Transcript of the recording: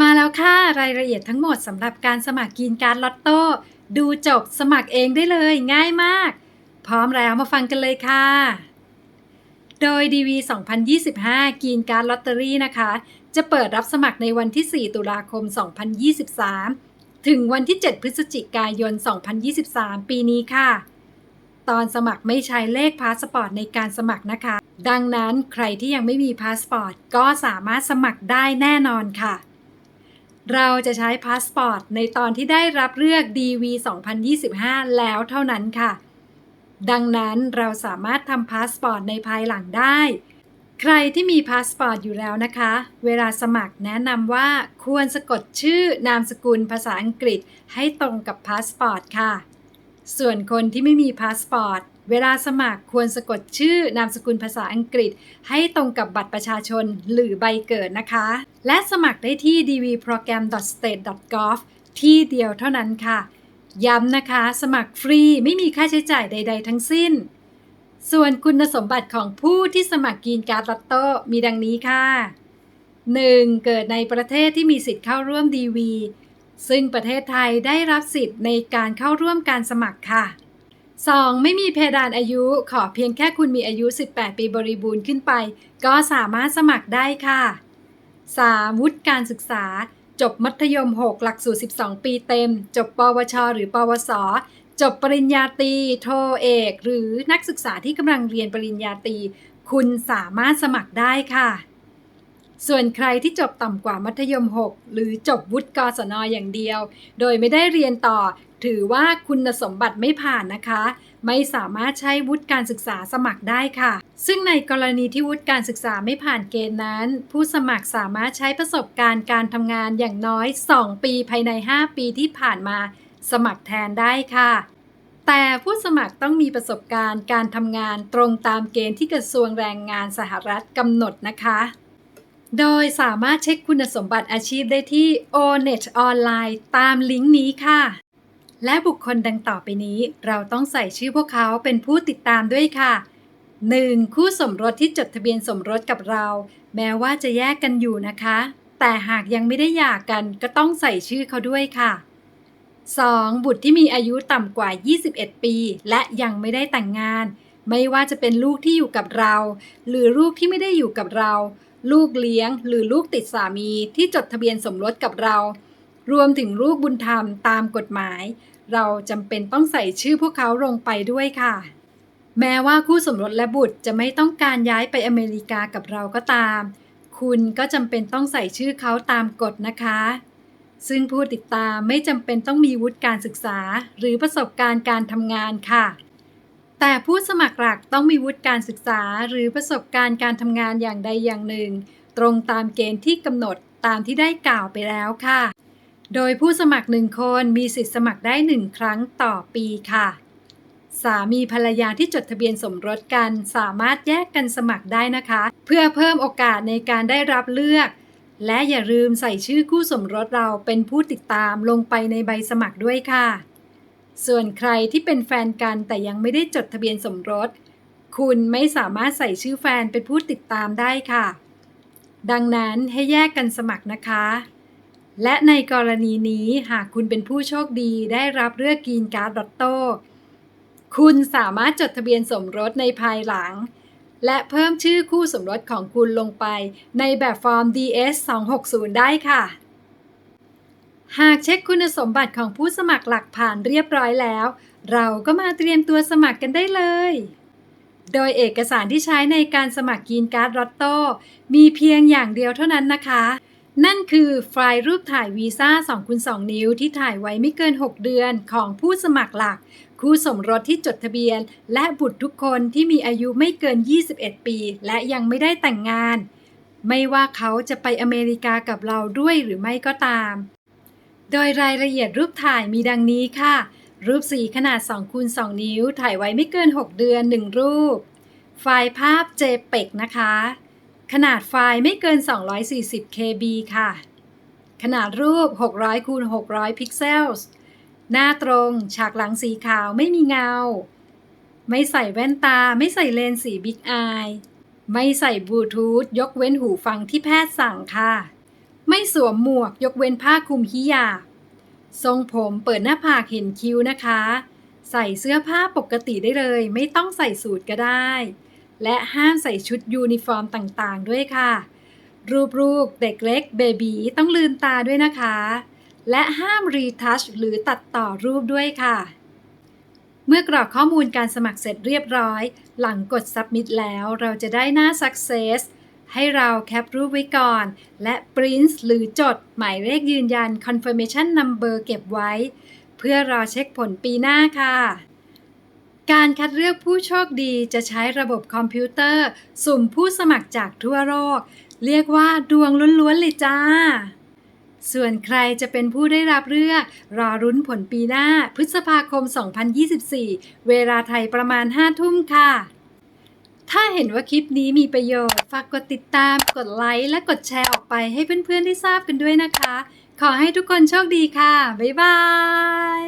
มาแล้วค่ะ รายละเอียดทั้งหมดสำหรับการสมัครกินการลอตโต้ ดูจบสมัครเองได้เลยง่ายมาก พร้อมแล้วมาฟังกันเลยค่ะ โดย DV 2025 กินการลอตเตอรี่นะคะ จะเปิดรับสมัครในวันที่ 4 ตุลาคม 2023 ถึงวันที่ 7 พฤศจิกายน 2023 ปีนี้ค่ะ ตอนสมัครไม่ใช้เลขพาสปอร์ตในการสมัครนะคะ ดังนั้นใครที่ยังไม่มีพาสปอร์ตก็สามารถสมัครได้แน่นอนค่ะ เราจะใช้พาสปอร์ตในตอนที่ได้รับเลือก DV 2025 แล้วเท่านั้นค่ะ ดังนั้นเราสามารถทำพาสปอร์ตในภายหลังได้ ใครที่มีพาสปอร์ตอยู่แล้วนะคะ เวลาสมัครแนะนำว่าควรสะกดชื่อนามสกุลภาษาอังกฤษให้ตรงกับพาสปอร์ตค่ะ ส่วนคนที่ไม่มีพาสปอร์ต เวลาสมัครควรสะกดชื่อนามสกุลภาษาอังกฤษ ให้ตรงกับบัตรประชาชนหรือใบเกิดนะคะ และสมัครได้ที่ dvprogram.state.gov ที่เดียวเท่านั้นค่ะ ย้ำนะคะ สมัครฟรีไม่มีค่าใช้จ่ายใด ๆ ทั้งสิ้น ส่วนคุณสมบัติของผู้ที่สมัครกินการ์ดลอตโต้มีดังนี้ค่ะ 1. เกิดในประเทศที่มีสิทธิ์เข้าร่วมดีวีซึ่งประเทศไทยได้รับสิทธิ์ในการเข้าร่วมการสมัครค่ะ 2. ไม่มีเพดานอายุ ขอเพียงแค่คุณมีอายุ 18 ปีบริบูรณ์ขึ้นไป ก็สามารถสมัครได้ค่ะ 3. วุฒิการศึกษา จบมัธยม 6 หลักสูตร 12 ปีเต็ม จบปวช หรือปวส จบปริญญาตรีโทเอก หรือนักศึกษาที่กำลังเรียนปริญญาตรี คุณสามารถสมัครได้ค่ะ ส่วนใครที่จบต่ำกว่ามัธยม 6 หรือจบวุฒิกศนอย่างเดียว โดยไม่ได้เรียนต่อ ถือว่าคุณสมบัติไม่ผ่านนะคะ ไม่สามารถใช้วุฒิการศึกษาสมัครได้ค่ะ ซึ่งในกรณีที่วุฒิการศึกษาไม่ผ่านเกณฑ์นั้น ผู้สมัครสามารถใช้ประสบการณ์การทำงานอย่างน้อย 2 ปีภายใน 5 ปีที่ผ่านมา สมัครแทนได้ค่ะ แต่ผู้สมัครต้องมีประสบการณ์การทำงานตรงตามเกณฑ์ที่กระทรวงแรงงานสหรัฐกำหนดนะคะโดยสามารถเช็คคุณสมบัติอาชีพได้ที่ onet ออนไลน์ตามลิงก์นี้ค่ะ และบุคคลดังต่อไปนี้เราต้องใส่ชื่อพวกเขาเป็นผู้ติดตามด้วยค่ะ 1. คู่สมรสที่จดทะเบียนสมรสกับเรา แม้ว่าจะแยกกันอยู่นะคะ แต่หากยังไม่ได้หย่ากันก็ต้องใส่ชื่อเขาด้วยค่ะ 2. บุตรที่มีอายุต่ำกว่า 21 ปี และยังไม่ได้แต่งงาน ไม่ว่าจะเป็นลูกที่อยู่กับเรา หรือลูกที่ไม่ได้อยู่กับเรา ลูกเลี้ยง หรือลูกติดสามีที่จดทะเบียนสมรสกับเรา รวมถึงลูกบุญธรรมตามกฎหมาย เราจำเป็นต้องใส่ชื่อพวกเขาลงไปด้วยค่ะ แม้ว่าคู่สมรสและบุตรจะไม่ต้องการย้ายไปอเมริกากับเราก็ตาม คุณก็จำเป็นต้องใส่ชื่อเขาตามกฎนะคะ ซึ่งผู้ติดตามไม่จำเป็นต้องมีวุฒิการศึกษา หรือประสบการณ์การทำงานค่ะ แต่ผู้สมัครหลักต้องมีวุฒิการศึกษา หรือประสบการณ์การทำงานอย่างใดอย่างหนึ่ง ตรงตามเกณฑ์ที่กำหนดตามที่ได้กล่าวไปแล้วค่ะ โดยผู้สมัครหนึ่งคนมีสิทธิสมัครได้หนึ่งครั้งต่อปีค่ะ สามีภรรยาที่จดทะเบียนสมรสกันสามารถแยกกันสมัครได้นะคะ เพื่อเพิ่มโอกาสในการได้รับเลือก และอย่าลืมใส่ชื่อคู่สมรสเราเป็นผู้ติดตามลงไปในใบสมัครด้วยค่ะ ส่วนใครที่เป็นแฟนกันแต่ยังไม่ได้จดทะเบียนสมรส คุณไม่สามารถใส่ชื่อแฟนเป็นผู้ติดตามได้ค่ะ ดังนั้นให้แยกกันสมัครนะคะ และในกรณีนี้หากคุณเป็นผู้โชคดีได้รับเลือกกินการ์ดลอตโต้คุณสามารถจดทะเบียนสมรสในภายหลัง และเพิ่มชื่อคู่สมรสของคุณลงไปในแบบฟอร์ม DS 260ได้ค่ะ หากเช็คคุณสมบัติของผู้สมัครหลักผ่านเรียบร้อยแล้ว เราก็มาเตรียมตัวสมัครกันได้เลย โดยเอกสารที่ใช้ในการสมัครกินการ์ดลอตโต้มีเพียงอย่างเดียวเท่านั้นนะคะ นั่นคือไฟล์รูปถ่ายวีซ่า2คูณ2นิ้วที่ถ่ายไว้ไม่เกิน 6 เดือนของผู้สมัครหลัก คู่สมรสที่จดทะเบียน และบุตรทุกคนที่มีอายุไม่เกิน 21 ปี และยังไม่ได้แต่งงาน ไม่ว่าเขาจะไปอเมริกากับเราด้วยหรือไม่ก็ตาม โดยรายละเอียดรูปถ่ายมีดังนี้ค่ะ รูปสีขนาด2คูณ2นิ้วถ่ายไว้ไม่เกิน 6 เดือน 1 รูป ไฟล์ภาพ JPEG นะคะ ขนาดไฟล์ไม่เกิน 240 KB ค่ะ ขนาดรูป 600คูณ600 พิกเซลส์หน้าตรง ฉากหลังสีขาวไม่มีเงา ไม่ใส่แว่นตา ไม่ใส่เลนส์สีบิ๊กอายไม่ใส่บลูทูธยกเว้นหูฟังที่แพทย์สั่งค่ะ ไม่สวมหมวกยกเว้นผ้าคลุมฮิญาบทรงผมเปิดหน้าผากเห็นคิ้วนะคะ ใส่เสื้อผ้าปกติได้เลย ไม่ต้องใส่สูทก็ได้ และห้ามใส่ชุดยูนิฟอร์มต่างๆ ด้วยค่ะ รูปลูกเด็กเล็กเบบีต้องลืมตาด้วยนะคะ และห้ามรีทัชหรือตัดต่อรูปด้วยค่ะ เมื่อกรอกข้อมูลการสมัครเสร็จเรียบร้อย หลังกด submit แล้วเราจะได้หน้า success ให้เราแคปรูปไว้ก่อน และ print หรือจด หมายเลขยืนยัน confirmation number เก็บไว้ เพื่อรอเช็คผลปีหน้าค่ะ การคัดเลือกผู้โชคดีจะใช้ระบบคอมพิวเตอร์ สุ่มผู้สมัครจากทั่วโลก เรียกว่าดวงล้วนๆเลยจ้า ส่วนใครจะเป็นผู้ได้รับเลือก รอรุ้นผลปีหน้าพฤษภาคม 2024 เวลาไทยประมาณ 5 ทุ่มค่ะ ถ้าเห็นว่าคลิปนี้มีประโยชน์ ฝากกดติดตาม กดไลค์ และกดแชร์ออกไปให้เพื่อนๆได้ทราบกันด้วยนะคะ ขอให้ทุกคนโชคดีค่ะ บ๊ายบาย